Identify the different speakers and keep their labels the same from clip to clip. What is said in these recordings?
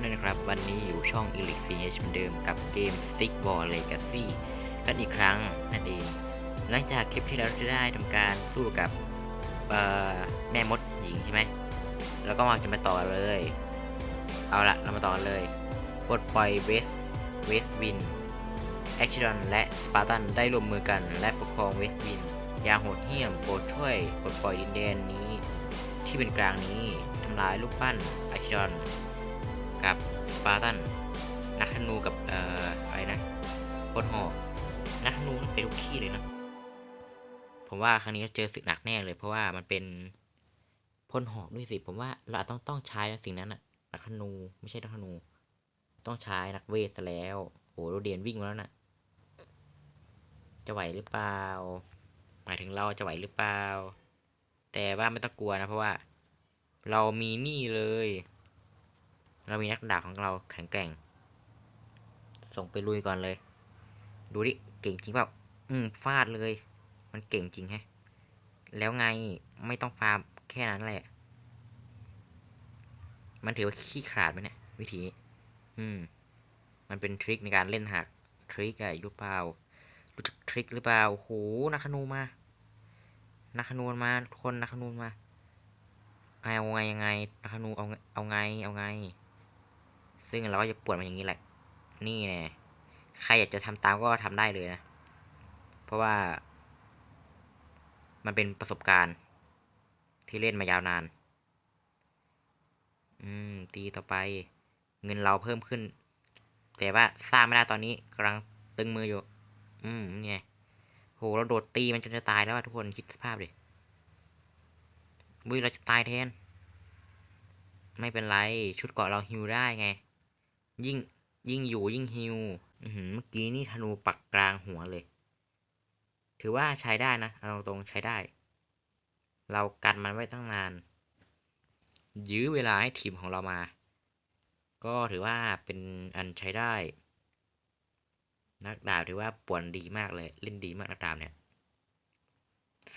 Speaker 1: ด้วยนะครับ วันนี้อยู่ช่อง e l i x c h เหมือนเดิมกับเกม Stick Ball Legacy กันอีกครั้งนั่นเอง หลังจากคลิปที่แล้วที่ได้ทำการสู้กับแม่มดหญิงใช่ไหม แล้วก็มาจะมาต่อเลย เอาละเรามาต่อเลยปลดปล่อยเวสเวสวินแอคชิดอนและสปาร์ตันได้รวมมือกันและปกครองเวสวินอย่างโหดเหี้ยมโปรดช่วยปลดปล่อยดินแดนนี้ ที่เป็นกลางนี้ทำลายลูกปั้นแอคชิดอน กับสปาร์ตันนักธนูกับเอ่ออะไรนะพลหอกนักธนูมันเป็นทุกที่เลยนะผมว่าครั้งนี้เราเจอศึกหนักแน่เลย เพราะว่ามันเป็นพลหอกด้วยสิ ผมว่าเราอาจต้องต้องใช้สิ่งนั้นนะนักธนูไม่ใช่นักธนู ต้องใช้นักเวทแล้วโอ้โหเราเดียนวิ่งมาแล้วนะ่ะจะไหวหรือเปล่า หมายถึงเราจะไหวหรือเปล่า แต่ว่าไม่ต้องกลัวนะ เพราะว่า เรามีนี่เลย เรามีนักดาบของเราแข็งแกร่ง ส่งไปลุยก่อนเลย ดูดิ เก่งจริงเปล่า อืม ฟาดเลย มันเก่งจริงแฮะ แล้วไง ไม่ต้องฟาร์มแค่นั้นแหละ มันถือว่าขี้ขลาดไหมเนี่ย วิธี อืม มันเป็นทริคในการเล่นหัก ทริคอะยุบเปล่า รู้จักทริคหรือเปล่าโห นักขนูมา นักขนูมา ทุกคน นักขนูมาเอาไงยังไงนักขนูเอาเอาไง เอาไง ซึ่งเราก็จะปวดมันอย่างนี้แหละ นี่แน่ใครอยากจะทำตามก็ทำได้เลยนะ เพราะว่า มันเป็นประสบการณ์ ที่เล่นมายาวนาน อืม ตีต่อไป เงินเราเพิ่มขึ้น แต่ว่าสร้างไม่ได้ตอนนี้กำลังตึงมืออยู่ อืมนี่ไงโหเราโดดตีมันจนจะตายแล้วอะทุกคนคิดสภาพดิบุ้ยเราจะตายแทน ไม่เป็นไร ชุดเกาะเราฮิวได้ไง ยิ่งยิ่งอยู่ยิ่งฮิวเมื่อกี้นี่ธนูปักกลางหัวเลย ถือว่าใช้ได้นะเอาตรงใช้ได้ เรากันมันไว้ตั้งนาน ยื้อเวลาให้ทีมของเรามา ก็ถือว่าเป็นอันใช้ได้ นักดาบถือว่าป่วนดีมากเลย เล่นดีมากนักดาบเนี่ย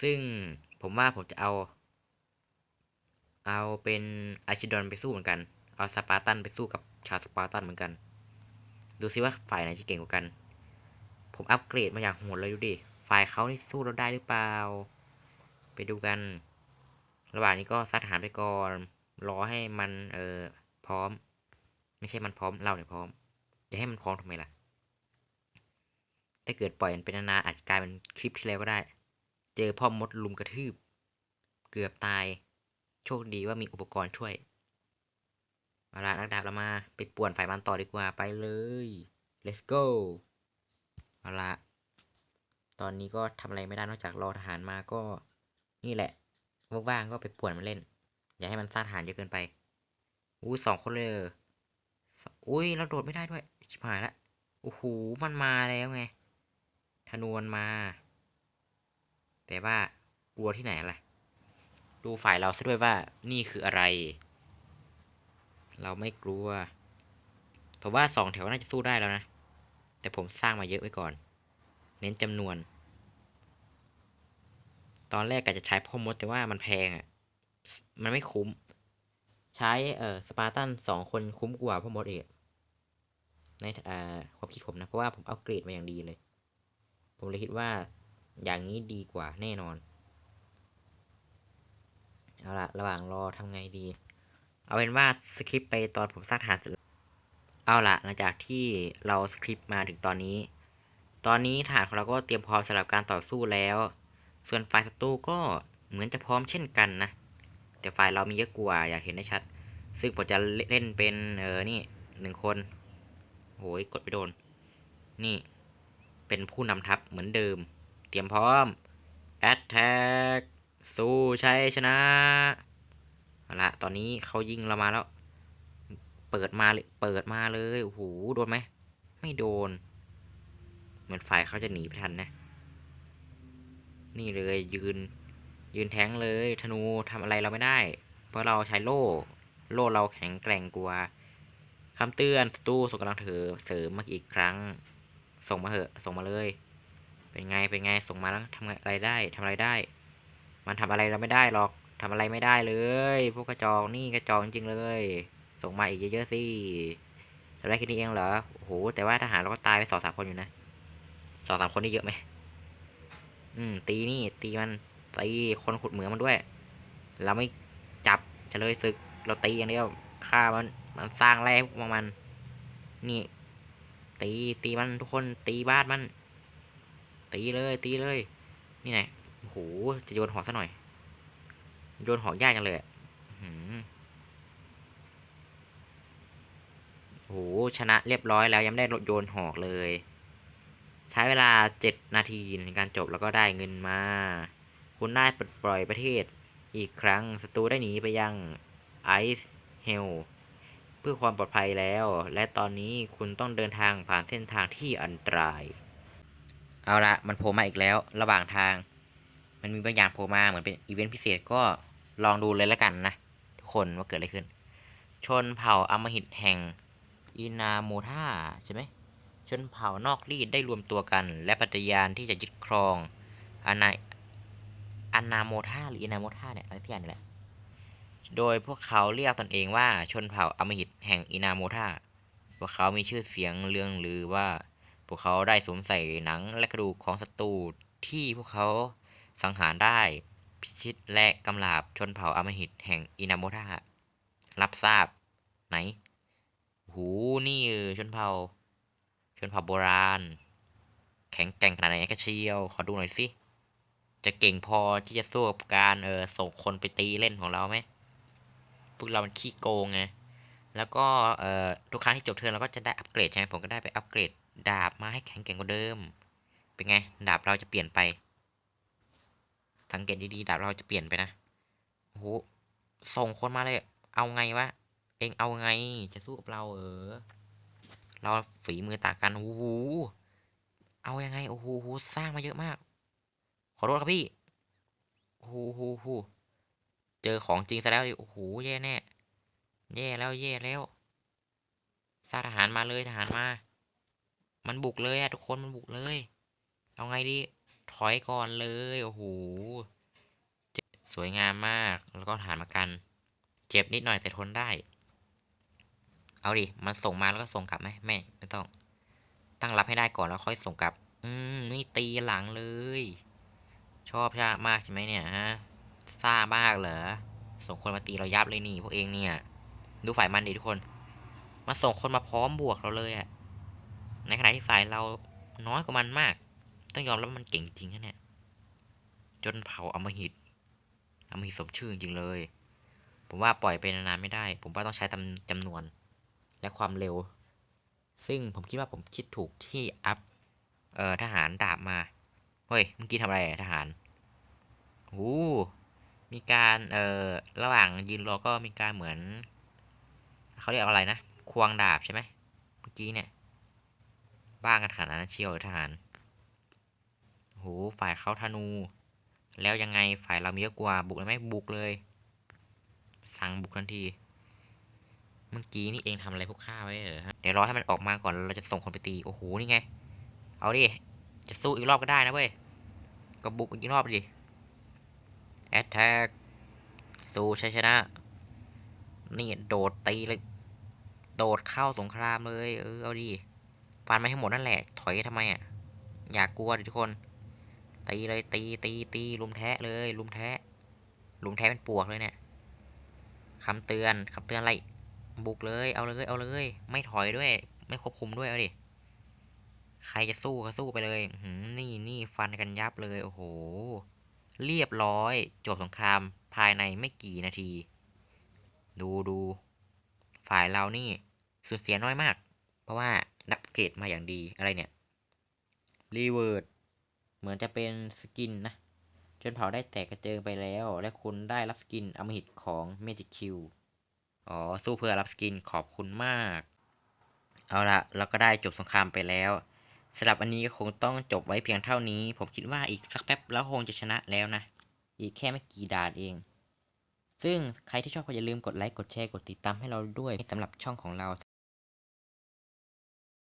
Speaker 1: ซึ่งผมว่าผมจะเอา เอาเป็นอาชิดอนไปสู้เหมือนกัน เอาสปาร์ตันไปสู้กับ ชาวสปาร์ตันเหมือนกัน ดูซิว่าฝ่ายไหนจะเก่งกว่ากัน ผมอัปเกรดมาอย่างโหดเลยดูดิ ฝ่ายเขานี่สู้เราได้หรือเปล่า ไปดูกัน ระหว่างนี้ก็ซัดทหารไปก่อน รอให้มันเอ่อพร้อม ไม่ใช่มันพร้อมเราเนี่ยพร้อม จะให้มันพร้อมทำไมล่ะ ถ้าเกิดปล่อยมันเป็นนานๆอาจจะกลายเป็นคลิปที่แล้วก็ได้ เจอพ่อมดลุมกระทืบ เกือบตาย โชคดีว่ามีอุปกรณ์ช่วย เอาละนักดาบเรามาไปป่วนฝ่ายมันต่อดีกว่าไปเลย let's go เอาละตอนนี้ก็ทำอะไรไม่ได้นอกจากรอทหารมาก็ นี่แหละว่างๆก็ไปป่วนมันเล่น อย่าให้มันสร้างทหารเยอะเกินไปอู้สองคนเลยอุ้ยเราโดดไม่ได้ด้วยชิบหายละโอ้โหมันมาแล้วไงธนวนมา แต่ว่ากลัวที่ไหนล่ะ ดูฝ่ายเราซะด้วยว่านี่คืออะไร เราไม่กลัวผมว่าสองแถวน่าจะสู้ได้แล้วนะ แต่ผมสร้างมาเยอะไว้ก่อน เน้นจำนวน ตอนแรกกะจะใช้พ่อมดแต่ว่ามันแพงอะ่ะ มันไม่คุ้ม ใช้เอ่อสปาร์ตันสองคนคุ้มกว่าพ่อมดเองในอ่าความคิดผมนะ เพราะว่าผมอัปเกรดมาอย่างดีเลย ผมเลยคิดว่าอย่างนี้ดีกว่าแน่นอน เอาละระหว่างรอทำไงดี เอาเป็นว่าสคริปต์ไปตอนผมสร้างฐานเสร็จเอาละหลังจากที่เราสคริปต์มาถึงตอนนี้ ตอนนี้ฐานของเราก็เตรียมพร้อมสำหรับการต่อสู้แล้ว ส่วนฝ่ายศัตรูก็เหมือนจะพร้อมเช่นกันนะ แต่ฝ่ายเรามีเยอะกว่าอยากเห็นได้ชัด ซึ่งผมจะเล่นเป็นเออนี่หนึ่งคนโหยกดไปโดน นี่ เป็นผู้นำทัพเหมือนเดิม เตรียมพร้อม Attack สู้ชัยชนะ เอาละตอนนี้เขายิงเรามาแล้ว เปิดมาเลยเปิดมาเลยโอ้โหโดนไหมไม่โดน เหมือนฝ่ายเขาจะหนีไปทันนะ นี่เลยยืน ยืนแทงเลยธนูทำอะไรเราไม่ได้ เพราะเราใช้โล่ โล่เราแข็งแกร่งกว่าคำเตือนสตูส่งกำลังเถอเสริมมาอีกครั้ง ส่งมาเถอะ ส่งมาเลย เป็นไงเป็นไงส่งมาแล้วทำอะไรได้ทำอะไรได้ มันทำอะไรเราไม่ได้หรอก ทำอะไรไม่ได้เลย พวกกระจอกนี่กระจอกจริงๆเลย ส่งมาอีกเยอะๆสิทำได้แค่นี้เองเหรอโอ้โหแต่ว่าทหารเราก็ตายไปสองสามคนอยู่นะสองสามคนนี่เยอะไหมอืม ตีนี่ ตีมันตีคนขุดเหมืองมันด้วย เราไม่จับเฉลยศึก เราตีอย่างเดียวฆ่ามันมันสร้างแร่พวกมัน นี่ ตีตีมันทุกคนตีบ้านมัน ตีเลย ตีเลย นี่ไงโอ้โหจะโยนหอซะหน่อย โยนหอกยากจังเลยหือโอ้โห ชนะเรียบร้อยแล้วยังไม่ได้โยนหอกเลย ใช้เวลาเจ็ดนาทีในการจบแล้วก็ได้เงินมา คุณได้ปลดปล่อยประเทศอีกครั้งศัตรูได้หนีไปยังไอซ์เฮลเพื่อความปลอดภัยแล้ว และตอนนี้คุณต้องเดินทางผ่านเส้นทางที่อันตราย เอาละมันโผล่มาอีกแล้ว ระหว่างทาง มันมีบางอย่างโผล่มาเหมือนเป็นอีเวนต์พิเศษก็ลองดูเลยแล้วกันนะ ทุกคนว่าเกิดอะไรขึ้น ชนเผ่าอมหิตแห่งอินาโมธาใช่ไหมชนเผ่านอกรีดได้รวมตัวกัน และปฏิญาณที่จะยึดครองอานาอานาโมธาหรืออินาโมธาเนี่ยอะไรสักอย่างนี่แหละ โดยพวกเขาเรียกตนเองว่าชนเผ่าอมหิตแห่งอินาโมธาพวกเขามีชื่อเสียงเลืองลือว่า พวกเขาได้สวมใส่หนังและกระดูกของศัตรูที่พวกเขา สังหารได้พิชิตและกำราบชนเผ่าอมหิตแห่งอินาโมธารับทราบไหน หูนี่ชนเผ่า ชนเผ่าโบราณ แข็งแกร่งขนาดไหนกันเชียว ขอดูหน่อยสิ จะเก่งพอที่จะสู้กับการเออส่งคนไปตีเล่นของเราไหมพวกเรามันขี้โกงไง แล้วก็เออทุกครั้งที่จบเทิร์นเราก็จะได้อัปเกรดใช่ไหมผมก็ได้ไปอัปเกรดดาบมาให้แข็งแกร่งกว่าเดิม เป็นไง ดาบเราจะเปลี่ยนไป สังเกตดีๆดาบเราจะเปลี่ยนไปนะโหส่งคนมาเลย เอาไงวะ เองเอาไง จะสู้กับเราเออ เราฝีมือต่างกันโอ้โหเอายังไงโอ้โหสร้างมาเยอะมาก ขอโทษครับพี่โอ้โหโหโหเจอของจริงซะแล้วโอ้โหแย่แน่แย่แล้วแย่แล้วสร้างทหารมาเลยทหารมา มันบุกเลยอะทุกคนมันบุกเลย เอาไงดี ถอยก่อนเลย โอ้โห สวยงามมาก แล้วก็ทหารมากัน เจ็บนิดหน่อยแต่ทนได้ เอาดิ มันส่งมาแล้วก็ส่งกลับไหมไม่ ไม่ต้อง ตั้งรับให้ได้ก่อนแล้วค่อยส่งกลับ อืม นี่ตีหลังเลย ชอบชามากใช่ไหมเนี่ยฮะ ซ่ามากเหรอ ส่งคนมาตีเรายับเลยนี่พวกเองเนี่ย ดูฝ่ายมันดิทุกคน มาส่งคนมาพร้อมบวกเราเลยอะในขณะที่ฝ่ายเราน้อยกว่ามันมาก ต้องยอมรับว่ามันเก่งจริงนะเนี่ย จนเผาอมหิตอมหิตสมชื่อจริงเลย ผมว่าปล่อยไปนานๆไม่ได้ ผมว่าต้องใช้จำนวน และความเร็ว ซึ่งผมคิดว่าผมคิดถูกที่อัพเอ่อทหารดาบมา เฮ้ยเมื่อกี้ทำอะไรทหารโอ้มีการเอ่อระหว่างยืนรอก็มีการเหมือนเขาเรียกอะไรนะ ควงดาบใช่ไหมเมื่อกี้เนี่ย บ้างกันขนาดนั้นเชียวเหรอทหาร โหฝ่ายเขาธนู แล้วยังไงฝ่ายเรามีเยอะกว่าบุกเลยไหมบุกเลย สั่งบุกทันที เมื่อกี้นี่เองทำอะไรพวกข้าไว้เหรอฮะเดี๋ยวรอให้มันออกมาก่อนเราจะส่งคนไปตีโอ้โหนี่ไง เอาดิจะสู้อีกรอบก็ได้นะเว้ยก็บุกอีกรอบดิแอตแทกสู้ชัยชนะ นี่โดดตีเลย โดดเข้าสงครามเลย เออเอาดิฟันไม่ให้หมดนั่นแหละ ถอยทำไมอะ อย่ากกลัวดิทุกคน ตีเลยตีตีตีลุมแทะเลยลุมแทะลุมแทะเป็นปวกเลยเนี่ยคำเตือนคำเตือนอะไรบุกเลยเอาเลยเอาเลย ไม่ถอยด้วย ไม่ควบคุมด้วยเอาดิใครจะสู้ก็สู้ไปเลยหือนี่นี่ฟันกันยับเลยโอ้โห เรียบร้อย จบสงครามภายในไม่กี่นาที ดูดูฝ่ายเรานี่สูญเสียน้อยมาก เพราะว่านับเกรดมาอย่างดีอะไรเนี่ยรีเวิร์ด เหมือนจะเป็นสกินนะ จนเผาได้แตกกระเจิงไปแล้ว และคุณได้รับสกินอมหิตของ Magic Q อ๋อ สู้เพื่อรับสกินขอบคุณมาก เอาละเราก็ได้จบสงครามไปแล้วสำหรับอันนี้ก็คงต้องจบไว้เพียงเท่านี้ ผมคิดว่าอีกสักแป๊บแล้วคงจะชนะแล้วนะ อีกแค่ไม่กี่ด่านเอง ซึ่งใครที่ชอบก็อย่าลืมกดไลค์ กดแชร์ กดติดตามให้เราด้วยสำหรับช่องของเรา